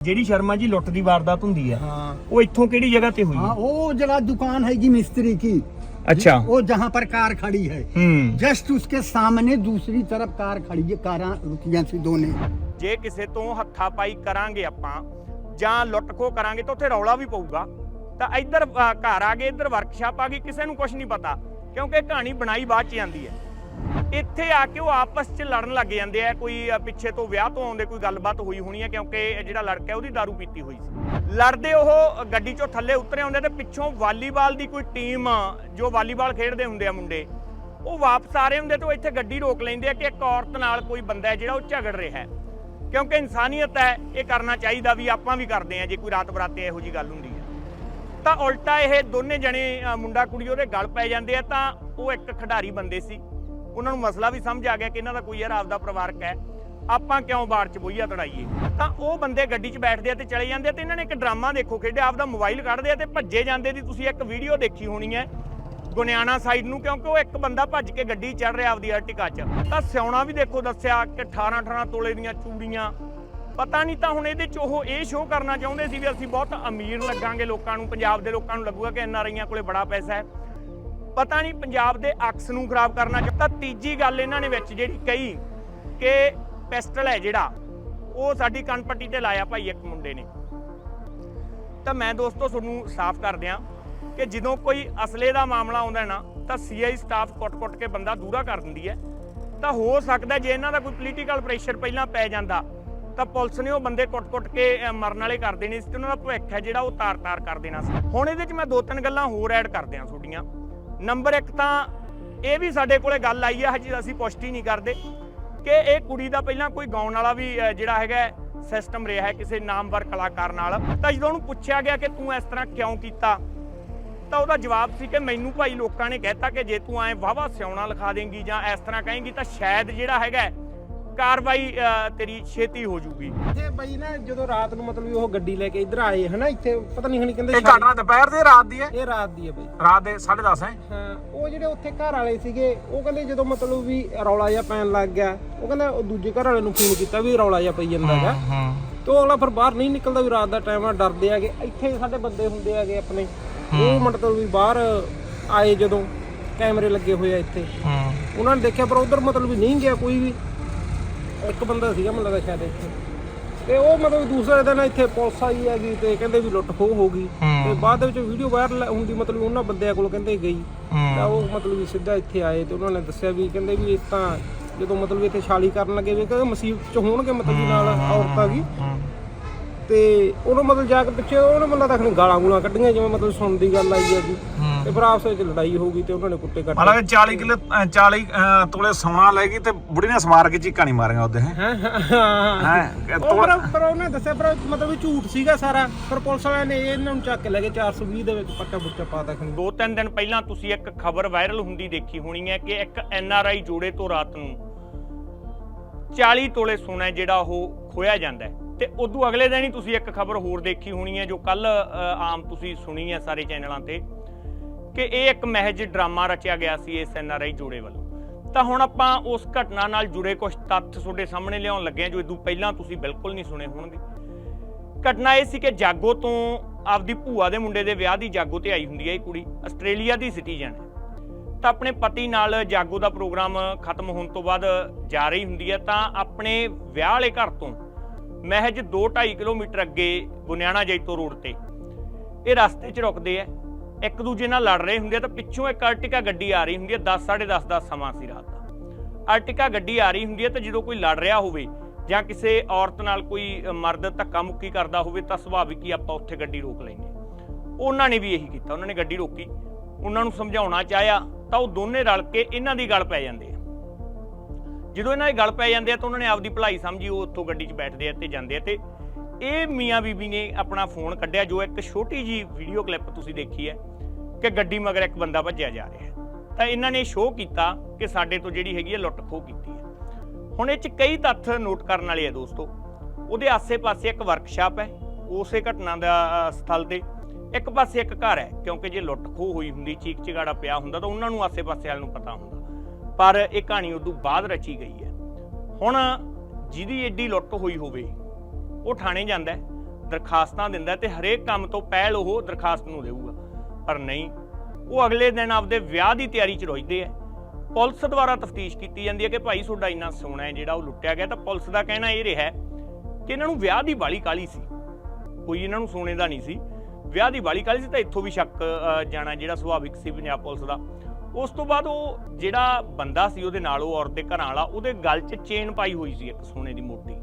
ਜਿਹੜੀ ਸ਼ਰਮਾ ਜੀ ਲੁੱਟ ਦੀ ਵਾਰਦਾਤ ਹੁੰਦੀ ਹੈ हाँ ਉਹ ਇੱਥੋਂ ਕਿਹੜੀ ਜਗ੍ਹਾ ਤੇ ਹੋਈ हाँ ਹੈ वो जगह दुकान है जी मिस्त्री की ਅੱਛਾ वो जहाँ पर कार खड़ी है ਹੂੰ जस्ट उसके सामने दूसरी तरफ कार खड़ी है कारा रुकियां सी दोनों ਜੇ ਕਿਸੇ ਤੋਂ ਹੱਥਾ ਪਾਈ ਕਰਾਂਗੇ ਆਪਾਂ ਜਾਂ ਲੁੱਟ ਖੋ ਕਰਾਂਗੇ ਤਾਂ ਉੱਥੇ ਰੌਲਾ ਵੀ ਪਊਗਾ ਤਾਂ ਇੱਧਰ ਅ, ਘਰ ਆ ਗਏ ਇੱਧਰ ਵਰਕਸ਼ਾਪ ਆ ਗਈ ਕਿਸੇ ਨੂੰ ਕੁਝ ਨਹੀਂ ਪਤਾ ਕਿਉਂਕਿ ਇਹ ਕਹਾਣੀ ਬਣਾਈ ਬਾਅਦ ਚ ਜਾਂਦੀ ਹੈ ਇੱਥੇ ਆ ਕੇ ਉਹ ਆਪਸ ਚ ਲੜਨ ਲੱਗ ਜਾਂਦੇ ਆ। ਕੋਈ ਪਿੱਛੇ ਤੋਂ ਵਿਆਹ ਤੋਂ ਆਉਂਦੇ ਕੋਈ ਗੱਲਬਾਤ ਹੋਈ ਹੋਣੀ ਹੈ ਕਿਉਂਕਿ ਜਿਹੜਾ ਲੜਕਾ ਉਹਦੀ दारू ਪੀਤੀ ਹੋਈ ਸੀ। ਲੜਦੇ ਉਹ ਗੱਡੀ ਚੋਂ ਥੱਲੇ ਉਤਰੇ ਆਉਂਦੇ ਤੇ ਪਿੱਛੋਂ ਵਾਲੀਬਾਲ ਦੀ ਕੋਈ ਟੀਮ, ਜੋ ਵਾਲੀਬਾਲ ਖੇਡਦੇ ਹੁੰਦੇ ਆ ਮੁੰਡੇ, ਉਹ ਵਾਪਸ ਆ ਰਹੇ ਹੁੰਦੇ ਤੇ ਉਹ ਇੱਥੇ ਗੱਡੀ ਰੋਕ ਲੈਂਦੇ ਆ ਕਿ ਇੱਕ ਔਰਤ ਨਾਲ ਕੋਈ ਬੰਦਾ ਜਿਹੜਾ ਉਹ ਝਗੜ ਰਿਹਾ ਹੈ। ਕਿਉਂਕਿ ਇਨਸਾਨੀਅਤ ਹੈ, ਇਹ ਕਰਨਾ ਚਾਹੀਦਾ ਵੀ ਆਪਾਂ ਵੀ ਕਰਦੇ ਆ, ਜੇ ਕੋਈ ਰਾਤ ਬਰਾਤੇ ਇਹੋ ਜੀ ਗੱਲ ਹੁੰਦੀ ਹੈ। ਤਾਂ ਉਲਟਾ ਇਹ ਦੋਨੇ ਜਣੇ ਮੁੰਡਾ ਕੁੜੀ ਉਹਦੇ ਗਲ ਪੈ ਜਾਂਦੇ ਆ, ਤਾਂ ਉਹ ਇੱਕ ਖਿਡਾਰੀ ਬੰਦੇ ਸੀ। ਉਹਨਾਂ ਨੂੰ ਮਸਲਾ ਵੀ ਸਮਝ ਆ ਗਿਆ ਕਿ ਇਹਨਾਂ ਦਾ ਕੋਈ ਯਾਰ ਆਪਦਾ ਪਰਿਵਾਰਕ ਹੈ। ਆਪਾਂ ਕਿਉਂ ਬਾੜ ਚ ਬੋਈਆ ਤੜਾਈਏ? ਤਾਂ ਉਹ ਬੰਦੇ ਗੱਡੀ 'ਚ ਬੈਠਦੇ ਆ ਤੇ ਚਲੇ ਜਾਂਦੇ ਆ ਤੇ ਇਹਨਾਂ ਨੇ ਇੱਕ ਡਰਾਮਾ ਦੇਖੋ ਖੇਡਿਆ, ਆਪਦਾ ਮੋਬਾਈਲ ਕੱਢਦੇ ਆ ਤੇ ਭੱਜੇ ਜਾਂਦੇ ਦੀ ਤੁਸੀਂ ਇੱਕ ਵੀਡੀਓ ਦੇਖੀ ਹੋਣੀ ਹੈ ਗੁਨਿਆਣਾ ਸਾਈਡ ਨੂੰ, ਕਿਉਂਕਿ ਉਹ ਇੱਕ ਬੰਦਾ ਭੱਜ ਕੇ ਗੱਡੀ ਚੜ ਰਿਹਾ ਆਪਦੀ ਅਰਟਿਕਾ 'ਚ। ਤਾਂ ਸਿਉਣਾ ਵੀ ਦੇਖੋ ਦੱਸਿਆ ਕਿ 18 18 ਤੋਲੇ ਦੀਆਂ ਚੂੜੀਆਂ। ਪਤਾ ਨਹੀਂ ਤਾਂ ਹੁਣ ਇਹਦੇ 'ਚ ਉਹ ਇਹ ਸ਼ੋਅ ਕਰਨਾ ਚਾਹੁੰਦੇ ਸੀ ਵੀ ਅਸੀਂ ਬਹੁਤ ਅਮੀਰ ਲੱਗਾਂਗੇ ਲੋਕਾਂ ਨੂੰ, ਪੰਜਾਬ ਦੇ ਲੋਕਾਂ ਨੂੰ ਲੱਗੂਗਾ ਕਿ ਐਨ ਆਰ ਆਈਆਂ ਕੋਲੇ ਬੜਾ ਪੈਸਾ ਹੈ। ਪਤਾ ਨਹੀਂ ਪੰਜਾਬ ਦੇ ਅਕਸ ਨੂੰ ਖਰਾਬ ਕਰਨਾ ਚਾਹੁੰਦਾ ਤੀਜੀ ਗੱਲ ਇਹਨਾਂ ਨੇ ਵਿੱਚ ਜਿਹੜੀ ਕਹੀ ਕਿ ਪਿਸਟਲ ਹੈ ਜਿਹੜਾ, ਉਹ ਸਾਡੀ ਕਨਪੱਟੀ ਤੇ ਲਾਇਆ ਭਾਈ ਇੱਕ ਮੁੰਡੇ ਨੇ। ਤਾਂ ਮੈਂ ਦੋਸਤੋ ਤੁਹਾਨੂੰ ਸਾਫ਼ ਕਰ ਦਿਆਂ ਕਿ ਜਦੋਂ ਕੋਈ ਅਸਲੇ ਦਾ ਮਾਮਲਾ ਆਉਂਦਾ ਨਾ, ਤਾਂ ਸੀਆਈ ਸਟਾਫ ਕੁੱਟ-ਕੁੱਟ ਕੇ ਬੰਦਾ ਦੂਰਾ ਕਰ ਦਿੰਦੀ ਹੈ। ਤਾਂ ਹੋ ਸਕਦਾ ਜੇ ਇਹਨਾਂ ਦਾ ਕੋਈ ਪੋਲੀਟੀਕਲ ਪ੍ਰੈਸ਼ਰ ਪਹਿਲਾਂ ਪੈ ਜਾਂਦਾ, ਤਾਂ ਪੁਲਿਸ ਨੇ ਉਹ ਬੰਦੇ ਕੁੱਟ-ਕੁੱਟ ਕੇ ਮਰਨ ਵਾਲੇ ਕਰ ਦੇਣੇ ਸੀ ਤੇ ਉਹਨਾਂ ਦਾ ਭਵਿੱਖ ਹੈ ਜਿਹੜਾ ਉਹ ਤਾਰ-ਤਾਰ ਕਰ ਦੇਣਾ ਸੀ। ਹੁਣ ਇਹਦੇ 'ਚ ਮੈਂ ਦੋ ਤਿੰਨ ਗੱਲਾਂ ਹੋਰ ਐਡ ਕਰ ਦਿਆਂ ਤੁਹਾਡੀਆਂ। ਨੰਬਰ 1 ਤਾਂ ਇਹ ਵੀ ਸਾਡੇ ਕੋਲੇ ਗੱਲ ਆਈ ਹੈ ਹਜੇ ਅਸੀਂ ਪੁਸ਼ਟੀ ਨਹੀਂ ਕਰਦੇ ਕਿ ਇਹ ਕੁੜੀ ਦਾ ਪਹਿਲਾਂ ਕੋਈ ਗਾਉਣ ਵਾਲਾ ਵੀ ਜਿਹੜਾ ਹੈਗਾ ਸਿਸਟਮ ਰਿਹਾ ਹੈ ਕਿਸੇ ਨਾਮਵਰ ਕਲਾਕਾਰ ਨਾਲ। ਤਾਂ ਜਦੋਂ ਉਹਨੂੰ ਪੁੱਛਿਆ ਗਿਆ ਕਿ ਤੂੰ ਇਸ ਤਰ੍ਹਾਂ ਕਿਉਂ ਕੀਤਾ, ਤਾਂ ਉਹਦਾ ਜਵਾਬ ਸੀ ਕਿ ਮੈਨੂੰ ਭਾਈ ਲੋਕਾਂ ਨੇ ਕਹਿਤਾ ਕਿ ਜੇ ਤੂੰ ਐ ਵਾਵਾ ਸਿਆਉਣਾ ਲਿਖਾ ਦੇਂਗੀ ਜਾਂ ਇਸ ਤਰ੍ਹਾਂ ਕਹੇਂਗੀ ਤਾਂ ਸ਼ਾਇਦ ਜਿਹੜਾ ਹੈਗਾ ਕਾਰਵਾਈ ਤੇਰੀ ਛੇਤੀ ਹੋ ਜੂਗੀ। ਇੱਥੇ ਬਈ ਨਾ ਜਦੋਂ ਰਾਤ ਨੂੰ ਮਤਲਬ ਉਹ ਗੱਡੀ ਲੈ ਕੇ ਇੱਧਰ ਆਏ ਹਨਾ ਇੱਥੇ ਪਤਾ ਨਹੀਂ ਹਣੀ ਕਹਿੰਦੇ ਇਹ ਘਟਨਾ ਦੁਪਹਿਰ ਦੇ ਰਾਤ ਦੀ ਹੈ? ਇਹ ਰਾਤ ਦੀ ਹੈ ਬਈ। ਰਾਤ ਦੇ 10:30 ਹੈ। ਹਾਂ ਉਹ ਜਿਹੜੇ ਉੱਥੇ ਘਰ ਵਾਲੇ ਸੀਗੇ ਉਹ ਕਹਿੰਦੇ ਜਦੋਂ ਮਤਲਬ ਵੀ ਰੌਲਾ ਜਿਹਾ ਪੈਣ ਲੱਗ ਗਿਆ ਉਹ ਕਹਿੰਦਾ ਉਹ ਦੂਜੇ ਘਰ ਵਾਲੇ ਨੂੰ ਫੋਨ ਕੀਤਾ ਵੀ ਰੌਲਾ ਜਿਹਾ ਪਈ ਜਾਂਦਾ ਹੈਗਾ। ਹਾਂ ਤੇ ਉਹ ਅਗਲਾ ਫਿਰ ਬਾਹਰ ਨਹੀਂ ਨਿਕਲਦਾ ਵੀ ਰਾਤ ਦਾ ਟਾਈਮ ਆ ਡਰਦੇ ਹੈਗੇ। ਇੱਥੇ ਸਾਡੇ ਬੰਦੇ ਹੁੰਦੇ ਹੈਗੇ ਆਪਣੇ। ਉਹ ਮਤਲਬ ਵੀ ਬਾਹਰ ਆਏ ਜਦੋਂ ਕੈਮਰੇ ਲੱਗੇ ਹੋਏ ਆ ਇੱਥੇ। ਹਾਂ। ਉਹਨਾਂ ਨੇ ਦੇਖਿਆ ਪਰ ਉਧਰ ਮਤਲਬ ਵੀ ਨਹੀਂ ਗਿਆ ਕੋਈ ਵੀ। ਇੱਕ ਬੰਦਾ ਸੀਗਾ ਮੈਨੂੰ ਲੱਗਦਾ ਸ਼ਾਇਦ ਇੱਥੇ। ਤੇ ਉਹ ਮਤਲਬ ਦੂਸਰੇ ਦਿਨ ਇੱਥੇ ਪੁਲਿਸ ਆਈ ਹੈਗੀ ਤੇ ਕਹਿੰਦੇ ਵੀ ਲੁੱਟ ਖੋਹ ਹੋ ਗਈ। ਤੇ ਬਾਅਦ ਦੇ ਵਿੱਚ ਵੀਡੀਓ ਵਾਇਰਲ ਹੁੰਦੀ ਮਤਲਬ ਉਹਨਾਂ ਬੰਦਿਆਂ ਕੋਲ ਕਹਿੰਦੇ ਗਈ। ਤਾਂ ਉਹ ਮਤਲਬ ਵੀ ਸਿੱਧਾ ਇੱਥੇ ਆਏ ਤੇ ਉਹਨਾਂ ਨੇ ਦੱਸਿਆ ਵੀ ਕਹਿੰਦੇ ਵੀ ਇਸ ਤਾਂ ਜਦੋਂ ਮਤਲਬ ਇੱਥੇ ਛਾਲੀ ਕਰਨ ਲੱਗੇ ਵੀ ਕਹਿੰਦੇ ਮੁਸੀਬਤ ਚ ਹੋਣਗੇ ਮਤਲਬ ਨਾਲ ਔਰਤਾਂ ਵੀ। ਤੇ ਉਹਨੂੰ ਮਤਲਬ ਜਾ ਕੇ ਪਿੱਛੇ ਉਹਨੇ ਮਤਲਬ ਤਾਂ ਖਣੀ ਗਾਲਾਂ ਗੂਲਾਂ ਕੱਢੀਆਂ ਜਿਵੇਂ ਮਤਲਬ ਸੁਣਨ ਦੀ ਗੱਲ ਆਈ ਹੈਗੀ। ਤੇ ਫਿਰ ਆਪਸ ਵਿੱਚ ਲੜਾਈ ਹੋ ਗਈ ਤੇ ਉਹਨਾਂ ਨੇ ਕੁੱਟੇ ਕੱਟ ਹਾਲਾਂਕਿ 40 ਕਿਲੋ 40 ਅਹ, ਤੋਲੇ ਸੋਨਾ ਲੈ ਗਈ ਤੇ ਬੁੜੀ ਨੇ ਸਮਾਰ ਕੇ ਚੀਕਾਂ ਨਹੀਂ ਮਾਰੀਆਂ ਉਹਦੇ ਹੈ? ਹਾਂ? ਹਾਂ? ਹਾਂ ਹੈ ਉਹ ਪਰ ਪਰ ਉਹਨੇ ਦੱਸਿਆ ਪਰ ਮਤਲਬ ਵੀ ਝੂਠ ਸੀਗਾ ਸਾਰਾ। ਪਰ ਪੁਲਿਸ ਵਾਲਿਆਂ ਨੇ ਇਹਨਾਂ ਨੂੰ ਚੱਕ ਕੇ ਲੈ ਗਏ 420 ਦੇ ਵਿੱਚ ਪੱਟਾ ਪੁੱਟਾ ਪਾਤਾ ਖਣੀ ਦੋ ਤਿੰਨ ਦਿਨ ਪਹਿਲਾਂ ਤੁਸੀਂ ਇੱਕ ਖਬਰ ਵਾਇਰਲ ਹੁੰਦੀ ਦੇਖੀ ਹੋਣੀ ਹੈ ਕਿ ਇੱਕ ਐਨ ਆਰ ਆਈ ਜੋੜੇ ਤੋਂ ਰਾਤ ਨੂੰ 40 ਤੋਲੇ ਸੋਨਾ ਹੈ ਜਿਹੜਾ ਉਹ ਖੋਇਆ ਜਾਂਦਾ ਹੈ। ਤੇ ਉਦੋਂ ਅਗਲੇ ਦਿਨ ਹੀ ਤੁਸੀਂ ਇੱਕ ਖਬਰ ਹੋਰ ਦੇਖੀ ਹੋਣੀ ਹੈ ਜੋ ਕੱਲ ਆਮ ਤੁਸੀਂ ਸੁਣੀ ਹੈ ਸਾਰੇ ਚੈਨਲਾਂ ਤੇ। ਕਿ ਇਹ ਇੱਕ ਮਹਿਜ ਡਰਾਮਾ ਰਚਿਆ ਗਿਆ ਸੀ ਇਸ ਐਨ ਆਰ ਆਈ ਜੋੜੇ ਵੱਲੋਂ। ਤਾਂ ਹੁਣ ਆਪਾਂ ਉਸ ਘਟਨਾ ਨਾਲ ਜੁੜੇ ਕੁਝ ਤੱਥ ਤੁਹਾਡੇ ਸਾਹਮਣੇ ਲਿਆਉਣ ਲੱਗੇ ਹਾਂ, ਜੋ ਇਦੋਂ ਪਹਿਲਾਂ ਤੁਸੀਂ ਬਿਲਕੁਲ ਨਹੀਂ ਸੁਣੇ ਹੋਣਗੇ। ਘਟਨਾ ਇਹ ਸੀ ਕਿ ਜਾਗੋ ਤੋਂ ਆਪਦੀ ਭੂਆ ਦੇ ਮੁੰਡੇ ਦੇ ਵਿਆਹ ਦੀ ਜਾਗੋ ਤੇ ਆਈ ਹੁੰਦੀ ਹੈ ਇਹ ਕੁੜੀ, ਆਸਟ੍ਰੇਲੀਆ ਦੀ ਸਿਟੀਜ਼ਨ ਹੈ। ਤਾਂ ਆਪਣੇ ਪਤੀ ਨਾਲ ਜਾਗੋ ਦਾ ਪ੍ਰੋਗਰਾਮ ਖਤਮ ਹੋਣ ਤੋਂ ਬਾਅਦ ਜਾ ਰਹੀ ਹੁੰਦੀ ਹੈ, ਤਾਂ ਆਪਣੇ ਵਿਆਹ ਵਾਲੇ ਘਰ ਤੋਂ ਮਹਿਜ 2.5 ਕਿਲੋਮੀਟਰ ਅੱਗੇ ਬੁਨਿਆਣਾ ਜੈਤੋ ਰੋਡ ਤੇ ਇਹ ਰਸਤੇ 'ਚ ਰੁਕਦੇ ਆ ਇੱਕ ਦੂਜੇ ਨਾਲ ਲੜ ਰਹੇ ਹੁੰਦੇ ਆ ਤਾਂ ਪਿੱਛੋਂ ਇੱਕ ਅਰਟਿਕਾ ਗੱਡੀ ਆ ਰਹੀ ਹੁੰਦੀ ਹੈ 10 10:30 ਦਾ ਸਮਾਂ ਸੀ ਰਾਤ ਦਾ। ਅਰਟਿਕਾ ਗੱਡੀ ਆ ਰਹੀ ਹੁੰਦੀ ਹੈ ਤਾਂ ਜਦੋਂ ਕੋਈ ਲੜ ਰਿਹਾ ਹੋਵੇ ਜਾਂ ਕਿਸੇ ਔਰਤ ਨਾਲ ਕੋਈ ਮਰਦ ਧੱਕਾ ਮੁੱਕੀ ਕਰਦਾ ਹੋਵੇ ਤਾਂ ਸੁਭਾਵਿਕ ਹੀ ਆਪਾਂ ਉੱਥੇ ਗੱਡੀ ਰੋਕ ਲੈਂਦੇ ਹਾਂ। ਉਹਨਾਂ ਨੇ ਵੀ ਇਹੀ ਕੀਤਾ, ਉਹਨਾਂ ਨੇ ਗੱਡੀ ਰੋਕੀ। ਉਹਨਾਂ ਨੂੰ ਸਮਝਾਉਣਾ ਚਾਹਿਆ ਤਾਂ ਉਹ ਦੋਨੇ ਰਲ ਕੇ ਇਹਨਾਂ ਦੀ ਗੱਲ ਪੈ ਜਾਂਦੇ ਆ। ਜਦੋਂ ਇਹਨਾਂ ਦੀ ਗੱਲ ਪੈ ਜਾਂਦੇ ਆ ਤਾਂ ਉਹਨਾਂ ਨੇ ਆਪਦੀ ਭਲਾਈ ਸਮਝੀ, ਉਹ ਉੱਥੋਂ ਗੱਡੀ 'ਚ ਬੈਠਦੇ ਆ ਤੇ ਜਾਂਦੇ ਆ ਤੇ ਇਹ ਮੀਆਂ ਬੀਬੀ ਨੇ ਆਪਣਾ ਫੋਨ ਕੱਢਿਆ, ਜੋ ਇੱਕ ਛੋਟੀ ਜੀ ਵੀਡੀਓ ਕਲਿੱਪ ਤੁਸੀਂ ਦੇਖੀ ਹੈ। ਕਿ ਗੱਡੀ ਮਗਰ ਇੱਕ ਬੰਦਾ ਭੱਜਿਆ ਜਾ ਰਿਹਾ ਹੈ। ਤਾਂ ਇਹਨਾਂ ਨੇ ਸ਼ੋਅ ਕੀਤਾ ਕਿ ਸਾਡੇ ਤੋਂ ਜਿਹੜੀ ਹੈਗੀ ਹੈ ਲੁੱਟ ਖੋਹ ਕੀਤੀ ਹੈ। ਹੁਣ ਇਹ ਚ ਕਈ ਤੱਥ ਨੋਟ ਕਰਨ ਵਾਲੇ ਆ ਦੋਸਤੋ। ਉਹਦੇ ਆਸੇ-ਪਾਸੇ ਇੱਕ ਵਰਕਸ਼ਾਪ ਹੈ, ਉਸੇ ਘਟਨਾ ਦਾ ਸਥਲ ਤੇ। ਇੱਕ ਪਾਸੇ ਇੱਕ ਘਰ ਹੈ, ਕਿਉਂਕਿ ਜੇ ਲੁੱਟ ਖੋਹ ਹੋਈ ਹੁੰਦੀ, ਚੀਕ ਚਿਗਾੜਾ ਪਿਆ ਹੁੰਦਾ, ਤਾਂ ਉਹਨਾਂ ਨੂੰ ਆਸੇ-ਪਾਸੇ ਵਾਲ ਨੂੰ ਪਤਾ ਹੁੰਦਾ। ਪਰ ਇਹ ਕਹਾਣੀ ਉਦੋਂ ਬਾਅਦ ਰਚੀ ਗਈ ਹੈ। ਹੁਣ ਜਿਹਦੀ ਏਡੀ ਲੁੱਟ ਹੋਈ ਹੋਵੇ, ਉਹ ਥਾਣੇ ਜਾਂਦਾ ਦਰਖਾਸਤਾਂ ਦਿੰਦਾ ਹੈ ਤੇ ਹਰੇਕ ਕੰਮ ਤੋਂ ਪਹਿਲ ਉਹ ਦਰਖਾਸਤ ਨੂੰ ਦੇਊਗਾ। ਪਰ ਨਹੀਂ। ਉਹ ਅਗਲੇ ਦਿਨ ਆਪਦੇ ਵਿਆਹ ਦੀ ਤਿਆਰੀ 'ਚ ਰੁੱਝਦੇ ਆ। ਪੁਲਿਸ ਦੁਆਰਾ ਤਫਤੀਸ਼ ਕੀਤੀ ਜਾਂਦੀ ਹੈ ਕਿ ਭਾਈ ਤੁਹਾਡਾ ਇੰਨਾ ਸੋਨਾ ਹੈ, ਜਿਹੜਾ ਉਹ ਲੁੱਟਿਆ ਗਿਆ ਤਾਂ ਪੁਲਿਸ ਦਾ ਕਹਿਣਾ ਇਹ ਰਿਹਾ ਕਿ ਇਹਨਾਂ ਨੂੰ ਵਿਆਹ ਦੀ ਬਾਲੀ ਕਾਲੀ ਸੀ। ਕੋਈ ਇਹਨਾਂ ਨੂੰ ਸੋਨੇ ਦਾ ਨਹੀਂ ਸੀ। ਵਿਆਹ ਦੀ ਬਾਲੀ ਕਾਲੀ ਸੀ ਤਾਂ ਇੱਥੋਂ ਵੀ ਸ਼ੱਕ ਜਾਣਾ ਜਿਹੜਾ ਸੁਭਾਵਿਕ ਸੀ ਪੰਜਾਬ ਪੁਲਿਸ ਦਾ। ਉਸ ਤੋਂ ਬਾਅਦ ਉਹ ਜਿਹੜਾ ਬੰਦਾ ਸੀ ਉਹਦੇ ਨਾਲ ਉਹ ਔਰਤ ਦੇ ਘਰਾਂ ਵਾਲਾ, ਉਹਦੇ ਗਲ 'ਚ ਚੇਨ ਪਾਈ ਹੋਈ ਸੀ ਇੱਕ ਸੋਨੇ ਦੀ ਮੋਟੀ।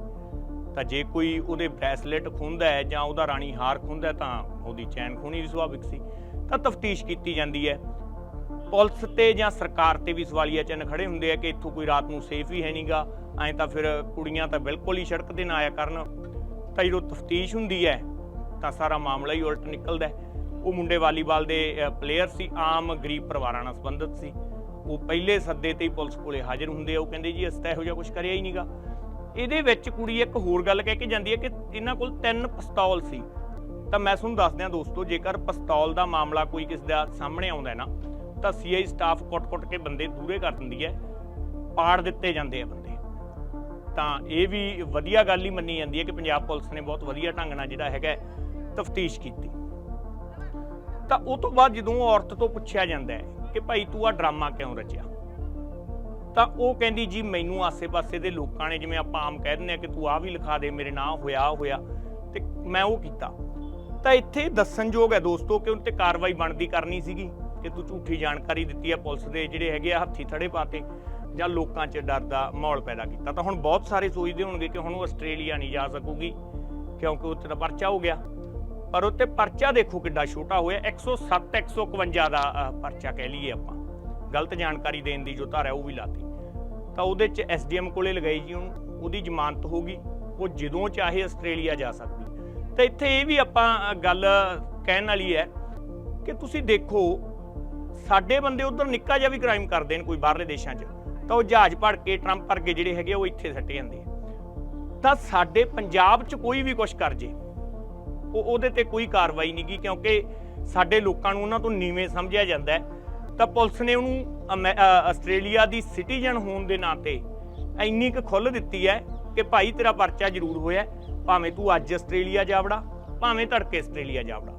ਤਾਂ ਜੇ ਕੋਈ ਉਹਦੇ ਬ੍ਰੈਸਲੇਟ ਖੁੰਦਾ ਹੈ ਜਾਂ ਉਹਦਾ ਰਾਣੀ ਹਾਰ ਖੁੰਦਾ ਤਾਂ ਉਹਦੀ ਚੈਨ ਖੋਣੀ ਵੀ ਸੁਭਾਵਿਕ ਸੀ। ਤਾਂ ਤਫਤੀਸ਼ ਕੀਤੀ ਜਾਂਦੀ ਹੈ। ਪੁਲਿਸ ਤੇ ਜਾਂ ਸਰਕਾਰ ਤੇ ਵੀ ਸਵਾਲੀਆ ਚਿੰਨ੍ਹ ਖੜੇ ਹੁੰਦੇ ਆ ਕਿ ਇੱਥੋਂ ਕੋਈ ਰਾਤ ਨੂੰ ਸੇਫ ਹੀ ਹੈ ਨਹੀਂਗਾ ਐਂ ਤਾਂ ਫਿਰ ਕੁੜੀਆਂ ਤਾਂ ਬਿਲਕੁਲ ਹੀ ਸੜਕ ਤੇ ਨਾ ਆਇਆ ਕਰਨ। ਤਾਂ ਜਦੋਂ ਤਫਤੀਸ਼ ਹੁੰਦੀ ਹੈ, ਤਾਂ ਸਾਰਾ ਮਾਮਲਾ ਹੀ ਉਲਟ ਨਿਕਲਦਾ ਉਹ ਮੁੰਡੇ ਵਾਲੀਬਾਲ ਦੇ ਪਲੇਅਰ ਸੀ, ਆਮ ਗਰੀਬ ਪਰਿਵਾਰਾਂ ਨਾਲ ਸੰਬੰਧਿਤ ਸੀ। ਉਹ ਪਹਿਲੇ ਸੱਦੇ ਤੇ ਹੀ ਪੁਲਿਸ ਕੋਲੇ ਹਾਜ਼ਰ ਹੁੰਦੇ ਆ। ਉਹ ਕਹਿੰਦੇ ਜੀ, ਅਸੀਂ ਤਾਂ ਇਹੋ ਜਿਹਾ ਕੁਝ ਕਰਿਆ ਹੀ ਨਹੀਂਗਾ ਇਹਦੇ ਵਿੱਚ ਕੁੜੀ ਇੱਕ ਹੋਰ ਗੱਲ ਕਹਿ ਕੇ ਜਾਂਦੀ ਹੈ ਕਿ ਇਹਨਾਂ ਕੋਲ ਤਿੰਨ ਪਿਸਤੌਲ ਸੀ। ਤਾਂ ਮੈਂ ਤੁਹਾਨੂੰ ਦੱਸ ਦਿਆਂ ਦੋਸਤੋ, ਜੇਕਰ ਪਿਸਤੌਲ ਦਾ ਮਾਮਲਾ ਕੋਈ ਕਿਸ ਦਾ ਸਾਹਮਣੇ ਆਉਂਦਾ ਹੈ ਨਾ, ਤਾਂ ਸੀਆਈ ਸਟਾਫ ਕੁੱਟ-ਕੁੱਟ ਕੇ ਬੰਦੇ ਦੂਰੇ ਕਰ ਦਿੰਦੀ ਹੈ, ਪਾੜ ਦਿੱਤੇ ਜਾਂਦੇ ਆ ਬੰਦੇ। ਤਾਂ ਇਹ ਵੀ ਵਧੀਆ ਗੱਲ ਹੀ ਮੰਨੀ ਜਾਂਦੀ ਹੈ ਕਿ ਪੰਜਾਬ ਪੁਲਿਸ ਨੇ ਬਹੁਤ ਵਧੀਆ ਢੰਗ ਨਾਲ ਜਿਹੜਾ ਹੈਗਾ ਤਫਤੀਸ਼ ਕੀਤੀ। ਤਾਂ ਉਹ ਤੋਂ ਬਾਅਦ ਜਦੋਂ ਔਰਤ ਤੋਂ ਪੁੱਛਿਆ ਜਾਂਦਾ ਹੈ ਕਿ ਭਾਈ ਤੂੰ ਆ ਡਰਾਮਾ ਕਿਉਂ ਰਚਿਆ? ਤਾਂ ਉਹ ਕਹਿੰਦੀ, ਜੀ, ਮੈਨੂੰ ਆਸੇ-ਪਾਸੇ ਦੇ ਲੋਕਾਂ ਨੇ ਜਿਵੇਂ ਆਪਾਂ ਆਮ ਕਹਿ ਦਿੰਦੇ ਆ ਕਿ ਤੂੰ ਆ ਵੀ ਲਿਖਾ ਦੇ, ਮੇਰੇ ਨਾਂ ਹੋਇਆ, ਆਹ ਹੋਇਆ। ਤੇ ਮੈਂ ਉਹ ਕੀਤਾ। ਤਾਂ ਇੱਥੇ ਦੱਸਣਯੋਗ ਹੈ ਦੋਸਤੋ ਕਿ ਉਹਨਾਂ ਤੇ ਕਾਰਵਾਈ ਬਣਦੀ ਕਰਨੀ ਸੀਗੀ ਕਿ ਤੂੰ ਝੂਠੀ ਜਾਣਕਾਰੀ ਦਿੱਤੀ ਆ ਪੁਲਿਸ ਦੇ ਜਿਹੜੇ ਹੈਗੇ ਆ ਹੱਥੀ ਥੜੇ ਪਾਤੇ ਜਾਂ ਲੋਕਾਂ 'ਚ ਡਰ ਦਾ ਮਾਹੌਲ ਪੈਦਾ ਕੀਤਾ। ਤਾਂ ਹੁਣ ਬਹੁਤ ਸਾਰੇ ਸੋਚਦੇ ਹੋਣਗੇ ਕਿ ਹੁਣ ਉਹ ਆਸਟ੍ਰੇਲੀਆ ਨਹੀਂ ਜਾ ਸਕੂਗੀ ਕਿਉਂਕਿ ਉੱਥੇ ਤਾਂ ਪਰਚਾ ਹੋ ਗਿਆ। ਪਰ ਉੱਤੇ ਪਰਚਾ ਦੇਖੋ ਕਿੱਡਾ ਛੋਟਾ ਹੋਇਆ 107 151 ਦਾ ਪਰਚਾ ਕਹਿ ਲਈਏ ਆਪਾਂ। ਗਲਤ ਜਾਣਕਾਰੀ ਦੇਣ ਦੀ ਜੋ ਧਾਰਾ ਉਹ ਵੀ ਲਾਤੀ। ਤਾਂ ਉਹਦੇ 'ਚ ਐਸਡੀਐਮ ਕੋਲੇ ਲਗਾਈ ਜੀ ਉਹਨੂੰ, ਉਹਦੀ ਜ਼ਮਾਨਤ ਹੋ ਗਈ। ਉਹ ਜਦੋਂ ਚਾਹੇ ਆਸਟ੍ਰੇਲੀਆ ਜਾ ਸਕਦੀ। ਤਾਂ ਇੱਥੇ ਇਹ ਵੀ ਆਪਾਂ ਗੱਲ ਕਹਿਣ ਵਾਲੀ ਹੈ ਕਿ ਤੁਸੀਂ ਦੇਖੋ ਸਾਡੇ ਬੰਦੇ ਉਧਰ ਨਿੱਕਾ ਜਿਹਾ ਵੀ ਕ੍ਰਾਈਮ ਕਰਦੇ ਨੇ ਕੋਈ ਬਾਹਰਲੇ ਦੇਸ਼ਾਂ 'ਚ। ਤਾਂ ਉਹ ਜਹਾਜ਼ ਭੜ ਕੇ ਟਰੰਪ ਵਰਗੇ ਜਿਹੜੇ ਹੈਗੇ ਆ, ਉਹ ਇੱਥੇ ਸੱਟੇ ਜਾਂਦੇ ਤਾਂ ਸਾਡੇ ਪੰਜਾਬ 'ਚ ਕੋਈ ਵੀ ਕੁਝ ਕਰ ਜੇ ਉਹ ਉਹਦੇ ਤੇ ਕੋਈ ਕਾਰਵਾਈ ਨਹੀਂ ਗੀ ਕਿਉਂਕਿ ਸਾਡੇ ਲੋਕਾਂ ਨੂੰ ਉਹਨਾਂ ਤੋਂ ਨੀਵੇਂ ਸਮਝਿਆ ਜਾਂਦਾ ਹੈ। ਤਾਂ ਪੁਲਿਸ ਨੇ ਉਹਨੂੰ ਅਮੈ- ਆਸਟ੍ਰੇਲੀਆ ਦੀ ਸਿਟੀਜ਼ਨ ਹੋਣ ਦੇ ਨਾਂ ਤੇ ਇੰਨੀ ਕੁ ਖੁੱਲ੍ਹ ਦਿੱਤੀ ਹੈ ਕਿ ਭਾਈ ਤੇਰਾ ਪਰਚਾ ਜ਼ਰੂਰ ਹੋਇਆ ਭਾਵੇਂ ਤੂੰ ਅੱਜ ਆਸਟ੍ਰੇਲੀਆ ਜਾਵੜਾ ਭਾਵੇਂ ਤੜਕੇ ਆਸਟ੍ਰੇਲੀਆ ਜਾਵੜਾ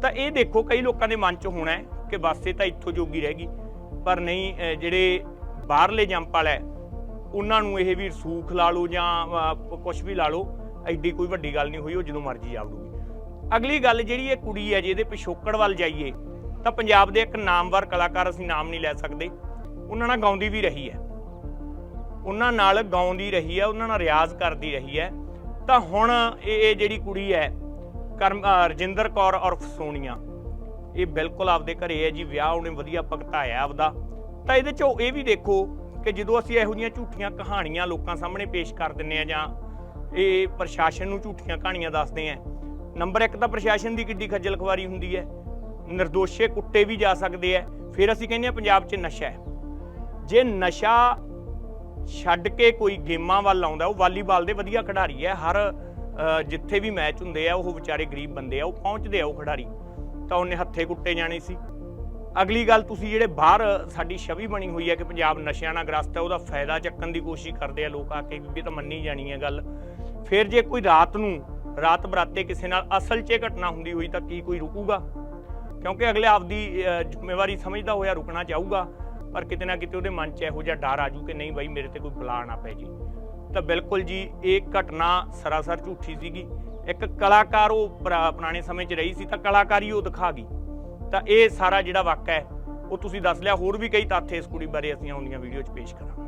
ਤਾਂ ਇਹ ਦੇਖੋ, ਕਈ ਲੋਕਾਂ ਦੇ ਮਨ 'ਚ ਹੋਣਾ ਹੈ ਕਿ ਬਸ ਇਹ ਤਾਂ ਇੱਥੋਂ ਜੋਗੀ ਰਹਿ ਗਈ। ਪਰ ਨਹੀਂ ਜਿਹੜੇ ਬਾਹਰਲੇ ਜੰਪ ਵਾਲਾ ਉਹਨਾਂ ਨੂੰ ਇਹ ਵੀ ਸੂਖ ਲਾ ਲਓ ਜਾਂ ਕੁਝ ਵੀ ਲਾ ਲਓ, ਐਡੀ ਕੋਈ ਵੱਡੀ ਗੱਲ ਨਹੀਂ ਹੋਈ, ਉਹ ਜਦੋਂ ਮਰਜ਼ੀ ਆਵੜੂਗੀ ਅਗਲੀ ਗੱਲ ਜਿਹੜੀ ਇਹ ਕੁੜੀ ਹੈ ਜਿਹਦੇ ਪਿਛੋਕੜ ਵੱਲ ਜਾਈਏ, ਤਾਂ ਪੰਜਾਬ ਦੇ ਇੱਕ ਨਾਮਵਰ ਕਲਾਕਾਰ ਅਸੀਂ ਨਾਮ ਨਹੀਂ ਲੈ ਸਕਦੇ। ਉਹਨਾਂ ਨਾਲ ਗਾਉਂਦੀ ਵੀ ਰਹੀ ਹੈ। ਉਹਨਾਂ ਨਾਲ ਗਾਉਂਦੀ ਰਹੀ ਹੈ, ਉਹਨਾਂ ਨਾਲ ਰਿਆਜ਼ ਕਰਦੀ ਰਹੀ ਹੈ। ਤਾਂ ਹੁਣ ਇਹ ਇਹ ਜਿਹੜੀ ਕੁੜੀ ਹੈ, ਕਰਮ ਰਜਿੰਦਰ ਕੌਰ ਔਰਫ ਸੋਨੀਆ, ਇਹ ਬਿਲਕੁਲ ਆਪਦੇ ਘਰੇ ਹੈ ਜੀ, ਵਿਆਹ ਉਹਨੇ ਵਧੀਆ ਭਗਤਾਇਆ ਆਪਦਾ। ਤਾਂ ਇਹਦੇ ਚੋਂ ਇਹ ਵੀ ਦੇਖੋ ਕਿ ਜਦੋਂ ਅਸੀਂ ਇਹੋ ਜਿਹੀਆਂ ਝੂਠੀਆਂ ਕਹਾਣੀਆਂ ਲੋਕਾਂ ਸਾਹਮਣੇ ਪੇਸ਼ ਕਰ ਦਿੰਨੇ ਆ ਜਾਂ ਇਹ ਪ੍ਰਸ਼ਾਸਨ ਨੂੰ ਝੂਠੀਆਂ ਕਹਾਣੀਆਂ ਦੱਸਦੇ ਆ ਨੰਬਰ 1 ਤਾਂ ਪ੍ਰਸ਼ਾਸਨ ਦੀ ਕਿੱਡੀ ਖੱਜਲ ਖਵਾਰੀ ਹੁੰਦੀ ਹੈ, ਨਿਰਦੋਸ਼ੇ ਕੁੱਟੇ ਵੀ ਜਾ ਸਕਦੇ ਆ ਫਿਰ ਅਸੀਂ ਕਹਿੰਦੇ ਆ ਪੰਜਾਬ 'ਚ ਨਸ਼ਾ ਹੈ। ਜੇ ਨਸ਼ਾ ਛੱਡ ਕੇ ਕੋਈ ਗੇਮਾਂ ਵੱਲ ਆਉਂਦਾ ਉਹ ਵਾਲੀਬਾਲ ਦੇ ਵਧੀਆ ਖਿਡਾਰੀ ਹੈ ਹਰ ਜਿੱਥੇ ਵੀ ਮੈਚ ਹੁੰਦੇ ਆ ਉਹ ਵਿਚਾਰੇ ਗਰੀਬ ਬੰਦੇ ਆ ਉਹ ਪਹੁੰਚਦੇ ਆ ਉਹ ਖਿਡਾਰੀ। ਤਾਂ ਉਹਨੇ ਹੱਥੇ ਕੁੱਟੇ ਜਾਣੇ ਸੀ। ਅਗਲੀ ਗੱਲ ਤੁਸੀਂ ਜਿਹੜੇ ਬਾਹਰ ਸਾਡੀ ਛਵੀ ਬਣੀ ਹੋਈ ਹੈ ਕਿ ਪੰਜਾਬ ਨਸ਼ਿਆਂ ਨਾਲ ਗ੍ਰਸਤ ਹੈ ਉਹਦਾ ਫਾਇਦਾ ਚੱਕਣ ਦੀ ਕੋਸ਼ਿਸ਼ ਕਰਦੇ ਆ ਲੋਕ ਆ ਕੇ ਵੀ ਤਾਂ ਮੰਨੀ ਜਾਣੀ ਹੈ ਗੱਲ। ਫਿਰ ਜੇ ਕੋਈ ਰਾਤ ਨੂੰ ਰਾਤ ਬਰਾਤੇ ਕਿਸੇ ਨਾਲ ਅਸਲ 'ਚ ਘਟਨਾ ਹੁੰਦੀ ਹੋਈ ਤਾਂ ਕੀ ਕੋਈ ਰੁਕੂਗਾ? ਕਿਉਂਕਿ ਅਗਲੇ ਆਪਦੀ ਅਹ, ਜ਼ਿੰਮੇਵਾਰੀ ਸਮਝਦਾ ਹੋਇਆ ਰੁਕਣਾ ਚਾਹੂਗਾ। ਪਰ ਕਿਤੇ ਨਾ ਕਿਤੇ ਉਹਦੇ ਮਨ 'ਚ ਇਹੋ ਜਿਹਾ ਡਰ ਆਜੂ ਕਿ ਨਹੀਂ ਬਾਈ ਮੇਰੇ ਤੇ ਕੋਈ ਬਲਾ ਨਾ ਪੈ ਜੀ। ਤਾਂ ਬਿਲਕੁਲ ਜੀ, ਇਹ ਘਟਨਾ ਸਰਾਸਰ ਝੂਠੀ ਸੀਗੀ। ਇੱਕ ਕਲਾਕਾਰ ਉਹ ਪੁਰਾਣੇ ਸਮੇਂ 'ਚ ਰਹੀ ਸੀ ਤਾਂ ਕਲਾਕਾਰੀ ਉਹ ਦਿਖਾ ਗਈ। ਤਾਂ ਇਹ ਸਾਰਾ ਜਿਹੜਾ ਵਾਕਿਆ ਹੈ, ਉਹ ਤੁਸੀਂ ਦੱਸ ਲਿਆ, ਹੋਰ ਵੀ ਕਈ ਤੱਥ ਇਸ ਕੁੜੀ ਬਾਰੇ ਅਸੀਂ ਆਉਂਦੀਆਂ ਵੀਡੀਓ 'ਚ ਪੇਸ਼ ਕਰਾਂਗੇ।